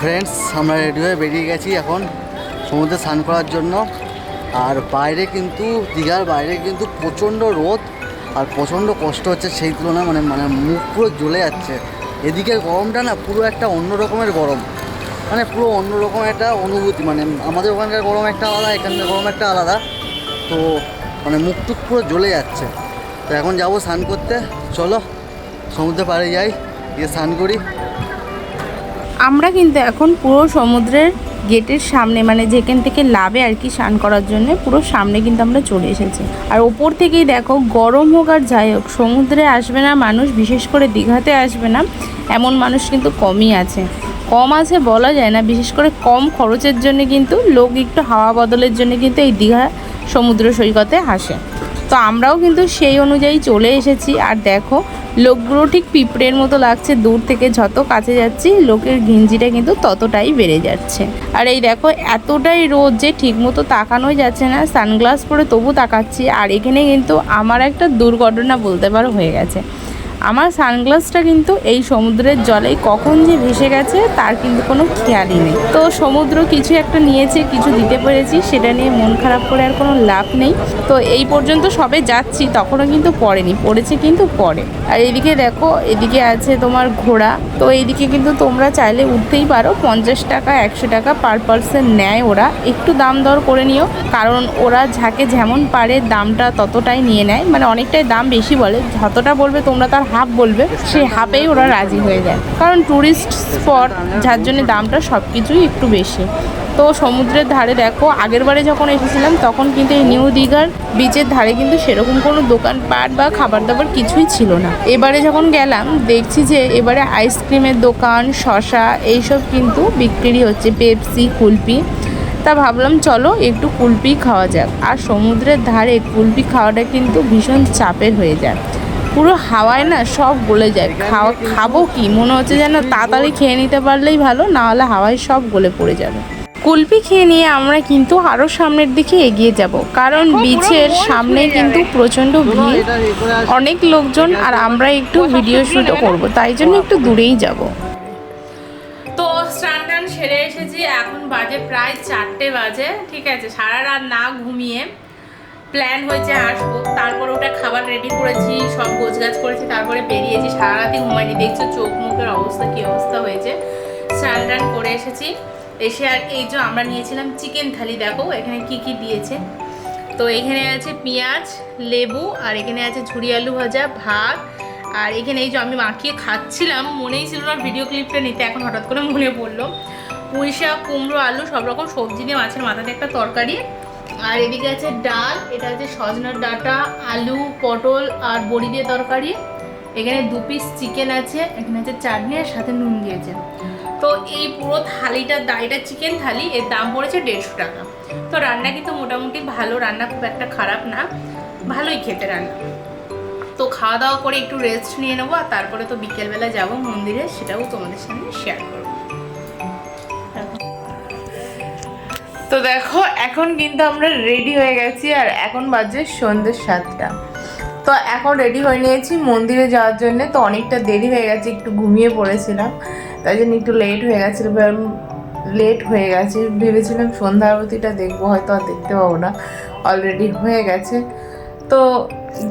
Friends আমরা ready হয়ে বেরিয়ে গেছি এখন সমুদ্রে স্নান করার জন্য। আর বাইরে কিন্তু, দীঘার বাইরে কিন্তু প্রচণ্ড রোদ আর প্রচণ্ড কষ্ট হচ্ছে সেই তুলনায় মানে মানে মুখ পুরো জ্বলে যাচ্ছে। এদিকের গরমটা না পুরো একটা অন্য রকমের গরম। মানে পুরো অন্য রকম একটা অনুভূতি মানে আমাদের ওখানকার গরম একটা আলাদা, এখানকার গরম একটা আলাদা। তো মানে মুখ টুক পুরো জ্বলে যাচ্ছে। তো এখন যাব স্নান করতে। চলো, সমুদ্রে পাড়ে যাই, গিয়ে স্নান করি। আমরা কিন্তু এখন পুরো সমুদ্রের গেটের সামনে মানে যেখান থেকে লাভে আর কি স্নান করার জন্য, পুরো সামনে কিন্তু আমরা চলে এসেছি। আর ওপর থেকেই দেখো, গরম হোক আর যাই হোক, সমুদ্রে আসবে না মানুষ, বিশেষ করে দীঘাতে আসবে না, এমন মানুষ কিন্তু কমই আছে। কম আছে বলা যায় না, বিশেষ করে কম খরচের জন্য কিন্তু, লোক একটু হাওয়া বদলের জন্য কিন্তু এই দীঘা সমুদ্র সৈকতে আসে। তো আমরাও কিন্তু সেই অনুযায়ী চলে এসেছি। আর দেখো, লোকগুলো ঠিক পিঁপড়ের মতো লাগছে। দূর থেকে যত কাছে যাচ্ছি, লোকের ঘিঞ্জিটা কিন্তু ততটাই বেড়ে যাচ্ছে। আর এই দেখো, এতটাই রোদ যে ঠিকমতো তাকানোই যাচ্ছে না। সানগ্লাস পরে তবু তাকাচ্ছি। আর এখানে কিন্তু আমার একটা দুর্ঘটনা বলতে পারো হয়ে গেছে। আমার সানগ্লাসটা কিন্তু এই সমুদ্রের জলেই কখন যে ভেসে গেছে, তার কিন্তু কোনো খেয়ালই নেই। তো সমুদ্র কিছু একটা নিয়েছে, কিছু দিতে পেরেছি, সেটা নিয়ে মন খারাপ করে আর কোনো লাভ নেই। তো এই পর্যন্ত সবে যাচ্ছি, তখনও কিন্তু পড়েনি, পড়েছে কিন্তু পরে। আর এদিকে দেখো, এদিকে আছে তোমার ঘোড়া, তো এইদিকে কিন্তু তোমরা চাইলে উঠতেই পারো, পঞ্চাশ টাকা, একশো টাকা পার পার্সন নেয় ওরা। একটু দাম দর করে নিও, কারণ ওরা ঝাঁকে যেমন পারে দামটা ততটাই নিয়ে নেয়। মানে অনেকটাই দাম বেশি বলে, যতটা বলবে তোমরা তার হাফ বলবে সেই হাফেই ওরা রাজি হয়ে যায়। কারণ ট্যুরিস্ট স্পট যার জন্য দামটা সব কিছুই একটু বেশি। তো সমুদ্রের ধারে দেখো আগের বারে যখন এসেছিলাম তখন কিন্তু এই নিউ দীঘার বিচের ধারে কিন্তু সেরকম কোনো দোকানপাট বা খাবার দাবার কিছুই ছিল না। এবারে যখন গেলাম দেখছি যে এবারে আইসক্রিমের দোকান শশা এইসব কিন্তু বিক্রি হচ্ছে পেপসি কুলপি তা ভাবলাম চলো একটু কুলপি খাওয়া যাক। আর সমুদ্রের ধারে কুলপি খাওয়াটা কিন্তু ভীষণ চাপের হয়ে যায়। পুরো হাওয়ায় না সব গলে যায়। খাওয়া খাব কি? মনে হচ্ছে যেন তাড়াতাড়ি খেয়ে নিতে পারলেই ভালো না হলে হাওয়ায় সব গলে পড়ে যাবে। কুলপি খেয়ে নিয়ে আমরা কিন্তু আরও সামনের দিকে এগিয়ে যাব কারণ বিচের সামনে কিন্তু প্রচণ্ড ভিড়। অনেক লোকজন আর আমরা একটু ভিডিও শ্যুটও করব তাই জন্য একটু দূরেই যাব। তো স্নান টান সেরে এসেছি এখন বাজে প্রায় চারটে বাজে ঠিক আছে? সারা রাত না ঘুমিয়ে প্ল্যান হয়েছে আসব। তারপর ওটা খাবার রেডি করেছি, সব গোছগাছ করেছি, তারপরে বেরিয়েছি। সারা রাতই ঘুমাইনি দেখছ চোখ মুখের অবস্থা, কী অবস্থা হয়েছে। স্নান টান করে এসেছি। এসে আর এই যে আমরা নিয়েছিলাম চিকেন থালি দেখো এখানে কি কি দিয়েছে। তো এখানে আছে পেঁয়াজ, লেবু, আর এখানে আছে ঝুড়ি আলু ভাজা, ভাত। আর এখানে এই যে আমি মাখিয়ে খাচ্ছিলাম, মনেই ছিল না ভিডিও ক্লিপটা নিতে। এখন হঠাৎ করে মনে পড়ল। পুঁই শাক, কুমড়ো, আলু, সব রকম সবজি দিয়ে মাছের মাথাতে একটা তরকারি। আর এদিকে আছে ডাল, এটা আছে সজনার ডাঁটা, আলু, পটল আর বড়ি দিয়ে তরকারি। এখানে দু পিস চিকেন আছে, এখানে আছে চাটনি আর সাথে নুন দিয়েছে। তো এই পুরো থালিটার দা এটা চিকেন থালি, এর দাম পড়েছে দেড়শো টাকা। তো রান্না কিন্তু মোটামুটি ভালো, রান্না খুব একটা খারাপ না, ভালোই খেতে রান্না। তো খাওয়া দাওয়া করে একটু রেস্ট নিয়ে নেব আর তারপরে তো বিকেলবেলা যাব মন্দিরে, সেটাও তোমাদের সামনে শেয়ার করব। তো দেখো, এখন কিন্তু আমরা রেডি হয়ে গেছি আর এখন বাজে সন্ধ্যে সাতটা। তো এখন রেডি হয়ে নিয়েছি মন্দিরে যাওয়ার জন্য। তো অনেকটা দেরি হয়ে গেছে, একটু ঘুমিয়ে পড়েছিলাম। তাই জন্য একটু লেট হয়ে গেছিল লেট হয়ে গেছে। ভেবেছিলাম সন্ধ্যা আরতিটা দেখব, হয়তো আর দেখতে পাবো না। অলরেডি হয়ে গেছে। তো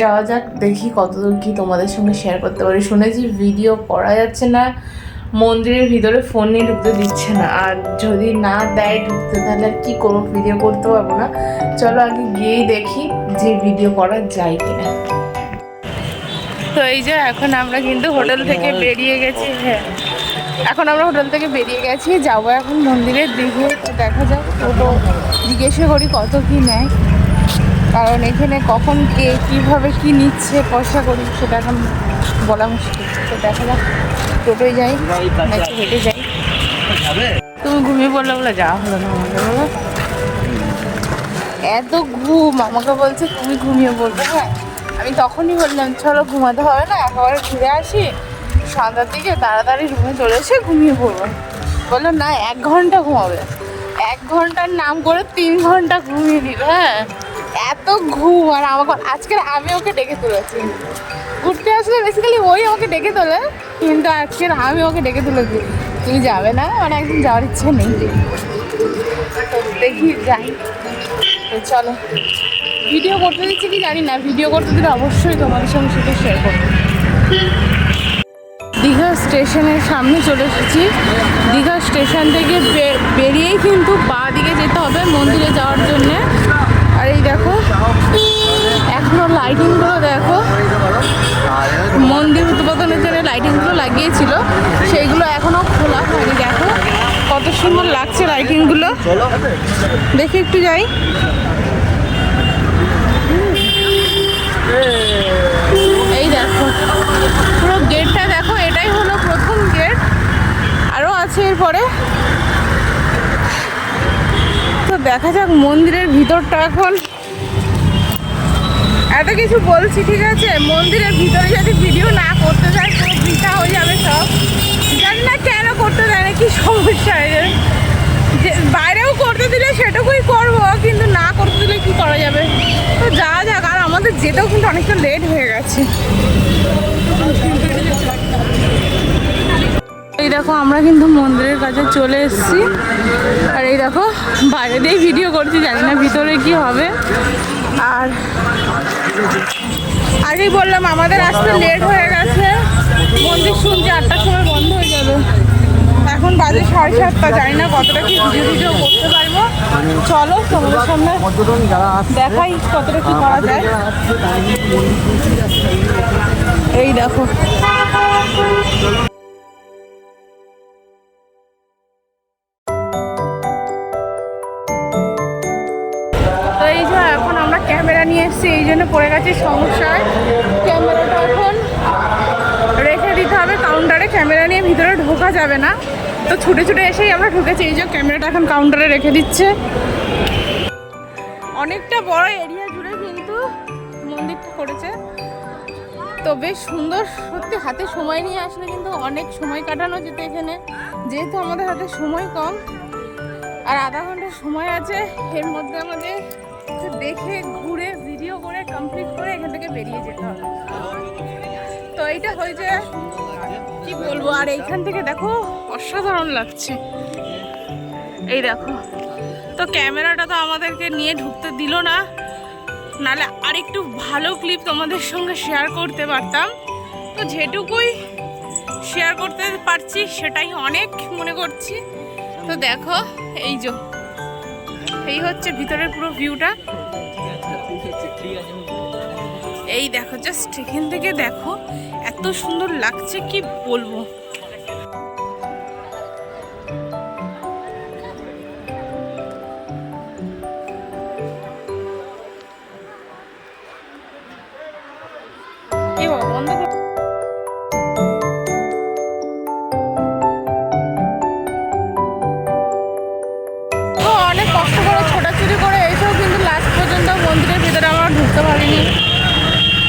যাওয়া যাক, দেখি কতদূর কি তোমাদের সঙ্গে শেয়ার করতে পারি। শুনেছি ভিডিও করা যাচ্ছে না। মন্দিরের ভিতরে ফোন নিয়ে ঢুকতে দিচ্ছে না। আর যদি না দেয় ঢুকতে, তাহলে আর কি করব? ভিডিও করতে পারব না। চলো আগে গিয়েই দেখি যে ভিডিও করা যায় কিনা। তো এই যে এখন আমরা কিন্তু হোটেল থেকে বেরিয়ে গেছি। হ্যাঁ। এখন আমরা হোটেল থেকে বেরিয়ে গেছি। যাব এখন মন্দিরের দিকে। দেখা যাক। টোটো জিজ্ঞেসা করি কত কি নেয়। কারণ এখানে কখন কে, কীভাবে কি নিচ্ছে, পয়সা করি, সেটা এখন বলা মুশকিল। তো দেখা যাক। টোটোয় যাই হেঁটে যাই। তুমি ঘুমিয়ে পড়লে বলে যাওয়া হলো না আমাকে বলো এত ঘুম আমাকে বলছে তুমি ঘুমিয়ে পড়বে হ্যাঁ। আমি তখনই বললাম চলো ঘুমাতে হবে না একেবারে ঘুরে আসি। সন্ধ্যার দিকে তাড়াতাড়ি রুমে চলে এসে ঘুমিয়ে পড়ব। বলল না এক ঘণ্টা ঘুমাবে। এক ঘণ্টার নাম করে তিন ঘণ্টা ঘুমিয়ে দিল হ্যাঁ। এত ঘুম আর আমাকে আজকে আমি ওকে ডেকে তুলেছি। ঘুরতে আসলে বেসিক্যালি ওই আমাকে ডেকে তোলে, কিন্তু আজকের আমি ওকে ডেকে তুলেছি তুমি যাবে না? মানে একদম যাওয়ার ইচ্ছে নেই। দেখি, যাই। চলো। ভিডিও করতে দিচ্ছি কি জানি না, ভিডিও করতে দিলে অবশ্যই তোমাদের সঙ্গে সেটা শেয়ার করব। দীঘা স্টেশনের সামনে চলে এসেছি। দীঘা স্টেশন থেকে বেরিয়েই কিন্তু বাঁ দিকে যেতে হবে মন্দিরে যাওয়ার জন্যে। আর এই দেখো। লাইটিংগুলো দেখো। মন্দির উদ্বোধনের জন্য লাইটিংগুলো লাগিয়েছিল। সেইগুলো এখনও খোলা হয়নি। দেখো কত সুন্দর লাগছে লাইটিংগুলো দেখি একটু যাই। এই দেখো, পুরো গেটটা দেখো, এটাই হলো প্রথম গেট আরও আছে এরপরে। তো দেখা যাক মন্দিরের ভিতরটা এখন এত কিছু বলছি, ঠিক আছে? মন্দিরের ভিতরে যদি ভিডিও না করতে যায় পুরো বৃথা হয়ে যাবে সব। জানি না কেন করতে দেয় না, কি সমস্যা এদের। যে বাইরেও করতে দিলে সেটুকুই করব, কিন্তু না করতে দিলে কি করা যাবে? তো যা যাক, আর আমাদের যেতেও কিন্তু অনেকটা লেট হয়ে গেছে। এই দেখো, আমরা কিন্তু মন্দিরের কাছে চলে এসেছি। আর এই দেখো, বাইরে দিয়ে ভিডিও করছি, জানি না ভিতরে কি হবে। আর আগেই বললাম, আমাদের আসতে লেট হয়ে গেছে। মন্দির শুনছি আটটার সময় বন্ধ হয়ে যাবে। এখন বাজে সাড়ে সাতটা, জানি না কতটা কি পুজো পুজো করতে পারব। চলো, তোমাদের সামনে দেখাই কতটা কি করা যায়। এই দেখো পড়ে গেছি সমস্যায় ক্যামেরাটা এখন রেখে দিতে হবে কাউন্টারে ক্যামেরা নিয়ে ভিতরে ঢোকা যাবে না। তো ছুটে ছুটে এসেই আমরা ঢুকেছি, এই যে ক্যামেরাটা এখন কাউন্টারে রেখে দিচ্ছে। অনেকটা বড় এরিয়া জুড়ে কিন্তু মন্দিরটা করেছে। তো বেশ সুন্দর, সত্যি হাতে সময় নিয়ে আসলে কিন্তু অনেক সময় কাটানো যেত এখানে। যেহেতু আমাদের হাতে সময় কম, আর আধা ঘণ্টা সময় আছে, এর মধ্যে আমাদের দেখে ঘুরে কমপ্লিট করে এখান থেকে বেরিয়ে যেতে হবে। তো এইটা হয়েছে, কি বলব, আর এইখান থেকে দেখো, অসাধারণ লাগছে। এই দেখো, তো ক্যামেরাটা তো আমাদেরকে নিয়ে ঢুকতে দিল না। নাহলে আরেকটু ভালো ক্লিপ তোমাদের সঙ্গে শেয়ার করতে পারতাম। তো যেটুকুই শেয়ার করতে পারছি, সেটাই অনেক মনে করছি। তো দেখো, এই যে, এই হচ্ছে ভিতরের পুরো ভিউটা এই দেখো জাস্ট এখান থেকে দেখো এত সুন্দর লাগছে কি বলব?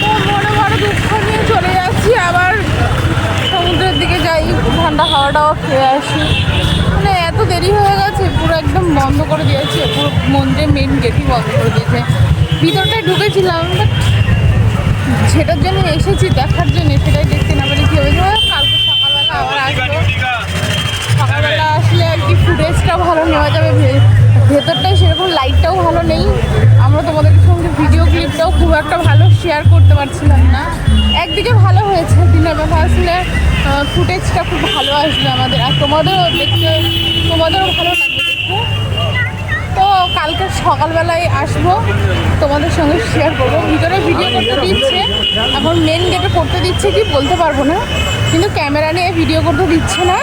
তো মনে বড় দুঃখ নিয়ে চলে যাচ্ছি, আবার সমুদ্রের দিকে যাই, ঠান্ডা হাওয়াটাও খেয়ে আসি। মানে এত দেরি হয়ে গেছে, পুরো একদম বন্ধ করে দিয়েছে, পুরো মন্দিরের মেন গেটই বন্ধ করে দিয়েছে। ভিতরটায় ঢুকেছিলাম সেটার জন্য এসেছি, দেখার জন্য, সেটাই দেখতে না পারি কী হয়েছে কালকে সকালবেলা আবার আসব। সকালবেলা আসলে আর কি ফুটেজটা ভালো নেওয়া যাবে, ভে- ভেতরটাই সেরকম লাইটটাও ভালো নেই। আমরা তোমাদের সঙ্গে ভিডিও ক্লিপটাও খুব একটা ভালো শেয়ার করতে পারছিলাম না। একদিকে ভালো হয়েছে দিনের বেলা আসলে ফুটেজটা খুব ভালো আসবে আমাদের। আর তোমাদেরও দেখতে তোমাদেরও ভালো লাগবে দেখতে। তো কালকে সকালবেলায় আসব তোমাদের সঙ্গে শেয়ার করব। ভিতরে ভিডিও করতে দিচ্ছে এখন মেন গেটে করতে দিচ্ছে কি বলতে পারব না। কিন্তু ক্যামেরা নিয়ে ভিডিও করতে দিচ্ছে না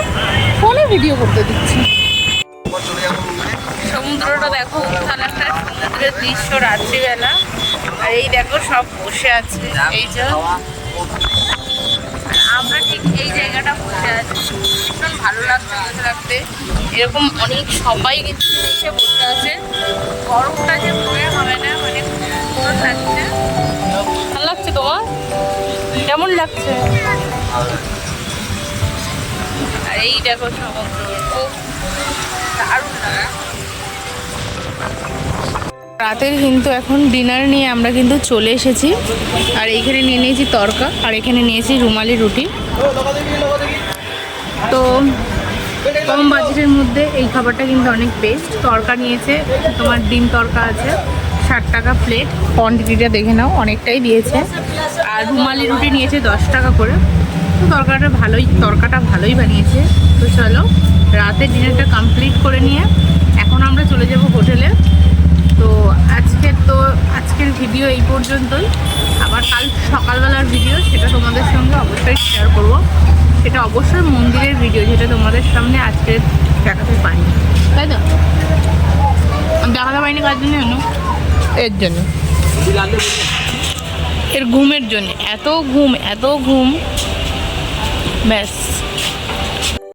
ফোনে ভিডিও করতে দিচ্ছে। সমুদ্রটা দেখো উত্থান একটা সমুদ্রের দৃশ্য রাত্রিবেলা। আর এই দেখো সব বসে আছে। এই যে আমরা ঠিক এই জায়গাটা বসে আছি। ভীষণ ভালো লাগছে বসে থাকতে এরকম অনেক সবাই কিন্তু এসে বসে আছে। গরমটা যে মনে হবে না মানে সুন্দর লাগছে ভালো লাগছে তোমার? কেমন লাগছে? আর এই দেখো সমুদ্র খুব দারুণ লাগে রাতের কিন্তু এখন ডিনার নিয়ে আমরা কিন্তু চলে এসেছি। আর এইখানে নিয়ে নিয়েছি তরকা, আর এখানে নিয়েছি রুমালি রুটি। তো কম বাজেটের মধ্যে এই খাবারটা কিন্তু অনেক বেস্ট তরকা নিয়েছে, তোমার ডিম তরকা আছে, ষাট টাকা প্লেট কোয়ান্টিটিটা দেখে নাও, অনেকটাই দিয়েছে। আর রুমালি রুটি নিয়েছে দশ টাকা করে। তো তরকাটা ভালোই তরকাটা ভালোই বানিয়েছে। তো চলো রাতে ডিনারটা কমপ্লিট করে নিয়ে এখন আমরা চলে যাব হোটেলে। তো আজকের তো আজকের ভিডিও এই পর্যন্তই। আবার কাল সকালবেলার ভিডিও, সেটা তোমাদের সঙ্গে অবশ্যই শেয়ার করব। সেটা অবশ্যই মন্দিরের ভিডিও যেটা তোমাদের সামনে আজকে দেখাতে পারি তাই তো? দেখাতে পারিনি কার জন্য জানো? এর জন্য। এর ঘুমের জন্য। এত ঘুম এত ঘুম। ব্যাস।